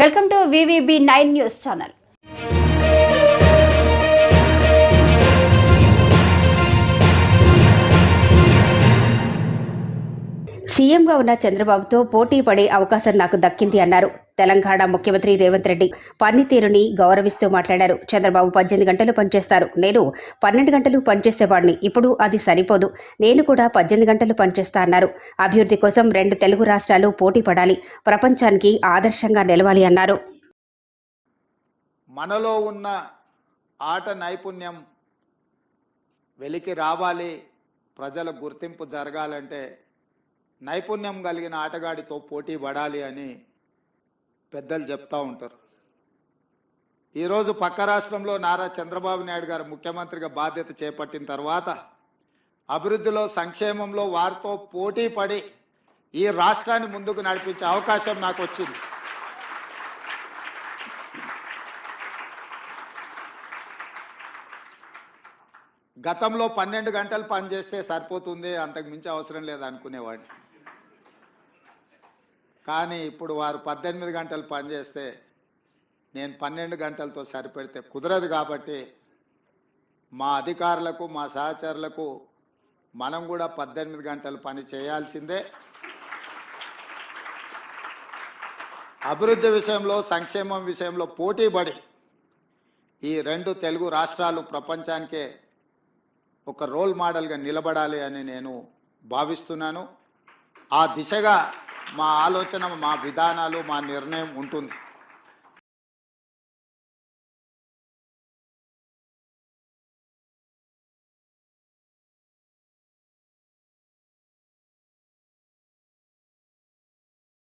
Welcome to VVB nine news channel. సీఎంగా ఉన్న చంద్రబాబుతో పోటీ పడే అవకాశం నాకు దక్కింది అన్నారు. తెలంగాణ ముఖ్యమంత్రి రేవంత్ రెడ్డి పనితీరుని గౌరవిస్తూ మాట్లాడారు. చంద్రబాబు పద్దెనిమిది గంటలు పనిచేస్తారు. నేను పన్నెండు గంటలు పనిచేసేవాడిని. ఇప్పుడు అది సరిపోదు. నేను కూడా పద్దెనిమిది గంటలు పనిచేస్తా అన్నారు. అభివృద్ధి కోసం రెండు తెలుగు రాష్ట్రాలు పోటీ పడాలి. ప్రపంచానికి ఆదర్శంగా నిలవాలి అన్నారు. మనలో ఉన్న ఆట నైపుణ్యం వెలికి రావాలి. ప్రజల గుర్తింపు జరగాలంటే నైపుణ్యం కలిగిన ఆటగాడితో పోటీ పడాలి అని పెద్దలు చెప్తా ఉంటారు. ఈరోజు పక్క రాష్ట్రంలో నారా చంద్రబాబు నాయుడు గారు ముఖ్యమంత్రిగా బాధ్యత చేపట్టిన తర్వాత అభివృద్ధిలో సంక్షేమంలో వారితో పోటీ పడి ఈ రాష్ట్రాన్ని ముందుకు నడిపించే అవకాశం నాకు వచ్చింది. గతంలో పన్నెండు గంటలు పనిచేస్తే సరిపోతుంది అంతకు మించి అవసరం లేదు అనుకునేవాడిని. కానీ ఇప్పుడు వారు పద్దెనిమిది గంటలు పనిచేస్తే నేను పన్నెండు గంటలతో సరిపెడితే కుదరదు కాబట్టి మా అధికారులకు మా సహచరులకు మనం కూడా పద్దెనిమిది గంటలు పని చేయాల్సిందే. అభివృద్ధి విషయంలో సంక్షేమం విషయంలో పోటీపడి ఈ రెండు తెలుగు రాష్ట్రాలు ప్రపంచానికే ఒక రోల్ మోడల్గా నిలబడాలి అని నేను భావిస్తున్నాను. ఆ దిశగా మా ఆలోచన మా విధానాలు మా నిర్ణయం ఉంటుంది.